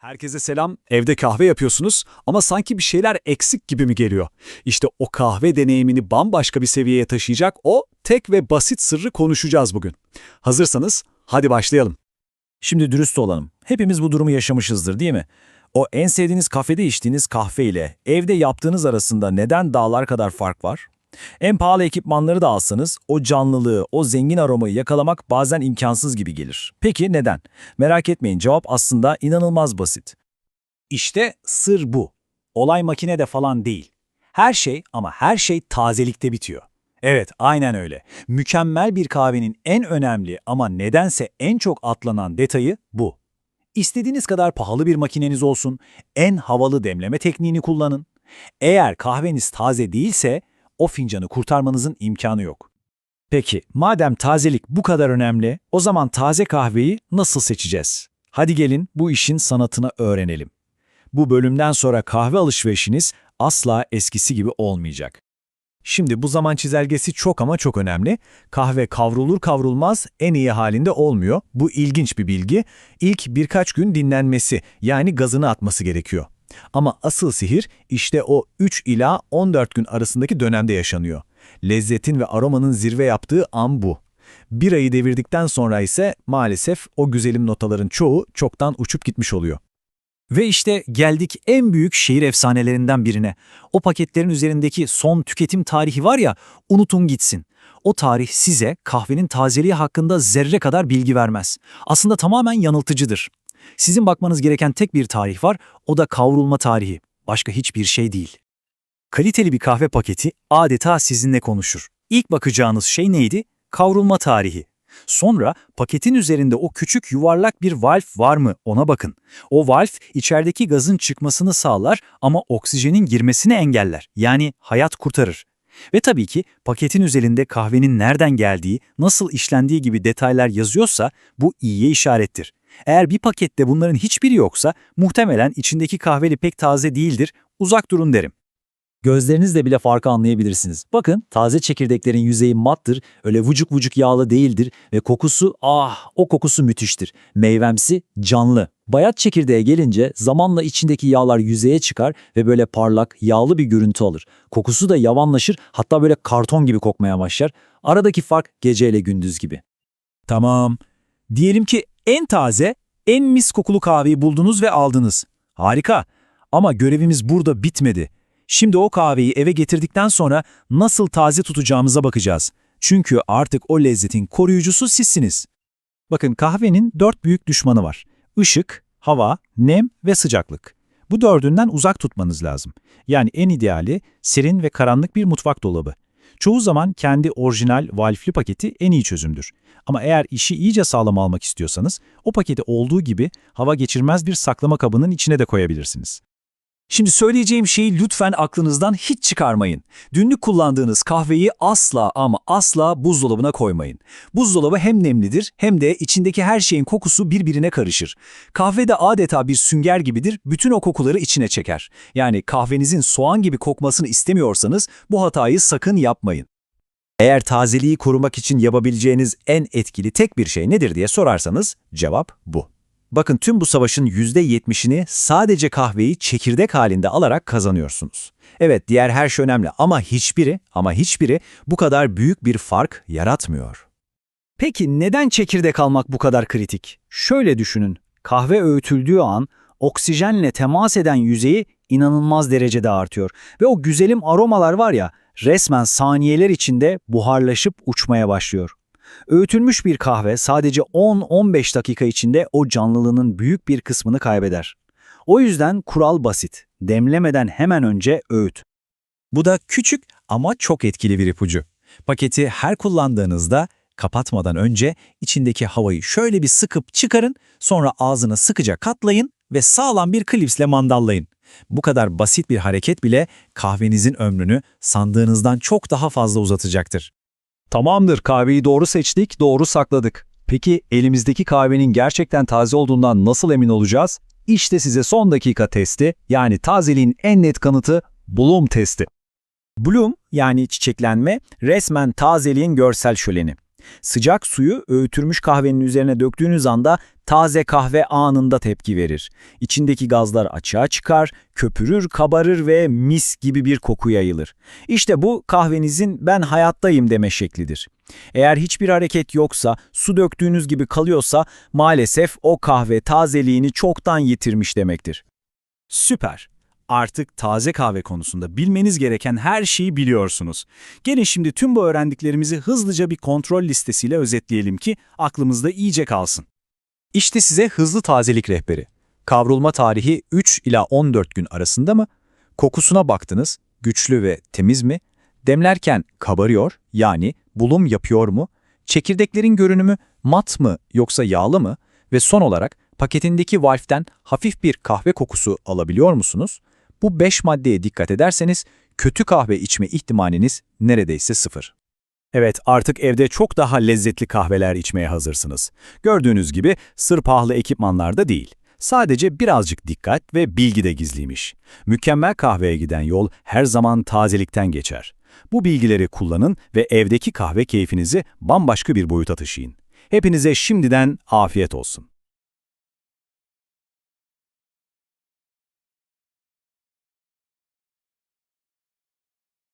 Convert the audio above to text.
Herkese selam. Evde kahve yapıyorsunuz ama sanki bir şeyler eksik gibi mi geliyor? İşte o kahve deneyimini bambaşka bir seviyeye taşıyacak o tek ve basit sırrı konuşacağız bugün. Hazırsanız hadi başlayalım. Şimdi dürüst olalım. Hepimiz bu durumu yaşamışızdır değil mi? O en sevdiğiniz kafede içtiğiniz kahve ile evde yaptığınız arasında neden dağlar kadar fark var? En pahalı ekipmanları da alsanız o canlılığı, o zengin aromayı yakalamak bazen imkansız gibi gelir. Peki neden? Merak etmeyin cevap aslında inanılmaz basit. İşte sır bu. Olay makinede falan değil. Her şey ama her şey tazelikte bitiyor. Evet, aynen öyle. Mükemmel bir kahvenin en önemli ama nedense en çok atlanan detayı bu. İstediğiniz kadar pahalı bir makineniz olsun, en havalı demleme tekniğini kullanın. Eğer kahveniz taze değilse o fincanı kurtarmanızın imkanı yok. Peki madem tazelik bu kadar önemli, o zaman taze kahveyi nasıl seçeceğiz? Hadi gelin bu işin sanatını öğrenelim. Bu bölümden sonra kahve alışverişiniz asla eskisi gibi olmayacak. Şimdi bu zaman çizelgesi çok ama çok önemli. Kahve kavrulur kavrulmaz en iyi halinde olmuyor. Bu ilginç bir bilgi. İlk birkaç gün dinlenmesi yani gazını atması gerekiyor. Ama asıl sihir işte o 3 ila 14 gün arasındaki dönemde yaşanıyor. Lezzetin ve aromanın zirve yaptığı an bu. Bir ayı devirdikten sonra ise maalesef o güzelim notaların çoğu çoktan uçup gitmiş oluyor. Ve işte geldik en büyük şehir efsanelerinden birine. O paketlerin üzerindeki son tüketim tarihi var ya, unutun gitsin. O tarih size kahvenin tazeliği hakkında zerre kadar bilgi vermez. Aslında tamamen yanıltıcıdır. Sizin bakmanız gereken tek bir tarih var, o da kavrulma tarihi. Başka hiçbir şey değil. Kaliteli bir kahve paketi adeta sizinle konuşur. İlk bakacağınız şey neydi? Kavrulma tarihi. Sonra paketin üzerinde o küçük yuvarlak bir valf var mı ona bakın. O valf içerideki gazın çıkmasını sağlar ama oksijenin girmesini engeller. Yani hayat kurtarır. Ve tabii ki paketin üzerinde kahvenin nereden geldiği, nasıl işlendiği gibi detaylar yazıyorsa bu iyiye işarettir. Eğer bir pakette bunların hiçbiri yoksa muhtemelen içindeki kahveli pek taze değildir, uzak durun derim. Gözlerinizle bile farkı anlayabilirsiniz. Bakın taze çekirdeklerin yüzeyi mattır, öyle vucuk vucuk yağlı değildir ve kokusu ah o kokusu müthiştir. Meyvemsi, canlı. Bayat çekirdeğe gelince zamanla içindeki yağlar yüzeye çıkar ve böyle parlak, yağlı bir görüntü alır. Kokusu da yavanlaşır hatta böyle karton gibi kokmaya başlar. Aradaki fark geceyle gündüz gibi. Tamam. Diyelim ki en taze, en mis kokulu kahveyi buldunuz ve aldınız. Harika. Ama görevimiz burada bitmedi. Şimdi o kahveyi eve getirdikten sonra nasıl taze tutacağımıza bakacağız. Çünkü artık o lezzetin koruyucusu sizsiniz. Bakın kahvenin dört büyük düşmanı var. Işık, hava, nem ve sıcaklık. Bu dördünden uzak tutmanız lazım. Yani en ideali serin ve karanlık bir mutfak dolabı. Çoğu zaman kendi orijinal valfli paketi en iyi çözümdür. Ama eğer işi iyice sağlam almak istiyorsanız o paketi olduğu gibi hava geçirmez bir saklama kabının içine de koyabilirsiniz. Şimdi söyleyeceğim şeyi lütfen aklınızdan hiç çıkarmayın. Günlük kullandığınız kahveyi asla ama asla buzdolabına koymayın. Buzdolabı hem nemlidir hem de içindeki her şeyin kokusu birbirine karışır. Kahve de adeta bir sünger gibidir, bütün o kokuları içine çeker. Yani kahvenizin soğan gibi kokmasını istemiyorsanız bu hatayı sakın yapmayın. Eğer tazeliği korumak için yapabileceğiniz en etkili tek bir şey nedir diye sorarsanız cevap bu. Bakın tüm bu savaşın %70'ini sadece kahveyi çekirdek halinde alarak kazanıyorsunuz. Evet diğer her şey önemli ama hiçbiri ama hiçbiri bu kadar büyük bir fark yaratmıyor. Peki neden çekirdek almak bu kadar kritik? Şöyle düşünün. Kahve öğütüldüğü an oksijenle temas eden yüzeyi inanılmaz derecede artıyor. Ve o güzelim aromalar var ya resmen saniyeler içinde buharlaşıp uçmaya başlıyor. Öğütülmüş bir kahve sadece 10-15 dakika içinde o canlılığının büyük bir kısmını kaybeder. O yüzden kural basit. Demlemeden hemen önce öğüt. Bu da küçük ama çok etkili bir ipucu. Paketi her kullandığınızda kapatmadan önce içindeki havayı şöyle bir sıkıp çıkarın, sonra ağzını sıkıca katlayın ve sağlam bir klipsle mandallayın. Bu kadar basit bir hareket bile kahvenizin ömrünü sandığınızdan çok daha fazla uzatacaktır. Tamamdır, kahveyi doğru seçtik, doğru sakladık. Peki elimizdeki kahvenin gerçekten taze olduğundan nasıl emin olacağız? İşte size son dakika testi, yani tazeliğin en net kanıtı Bloom testi. Bloom, yani çiçeklenme, resmen tazeliğin görsel şöleni. Sıcak suyu öğütülmüş kahvenin üzerine döktüğünüz anda Taze kahve anında tepki verir. İçindeki gazlar açığa çıkar, köpürür, kabarır ve mis gibi bir koku yayılır. İşte bu kahvenizin ben hayattayım deme şeklidir. Eğer hiçbir hareket yoksa, su döktüğünüz gibi kalıyorsa maalesef o kahve tazeliğini çoktan yitirmiş demektir. Süper. Artık taze kahve konusunda bilmeniz gereken her şeyi biliyorsunuz. Gelin şimdi tüm bu öğrendiklerimizi hızlıca bir kontrol listesiyle özetleyelim ki aklımızda iyice kalsın. İşte size hızlı tazelik rehberi. Kavrulma tarihi 3 ila 14 gün arasında mı? Kokusuna baktınız, güçlü ve temiz mi? Demlerken kabarıyor, yani bulum yapıyor mu? Çekirdeklerin görünümü mat mı yoksa yağlı mı? Ve son olarak paketindeki valften hafif bir kahve kokusu alabiliyor musunuz? Bu 5 maddeye dikkat ederseniz kötü kahve içme ihtimaliniz neredeyse sıfır. Evet, artık evde çok daha lezzetli kahveler içmeye hazırsınız. Gördüğünüz gibi sır pahalı ekipmanlarda değil. Sadece birazcık dikkat ve bilgi de gizliymiş. Mükemmel kahveye giden yol her zaman tazelikten geçer. Bu bilgileri kullanın ve evdeki kahve keyfinizi bambaşka bir boyuta taşıyın. Hepinize şimdiden afiyet olsun.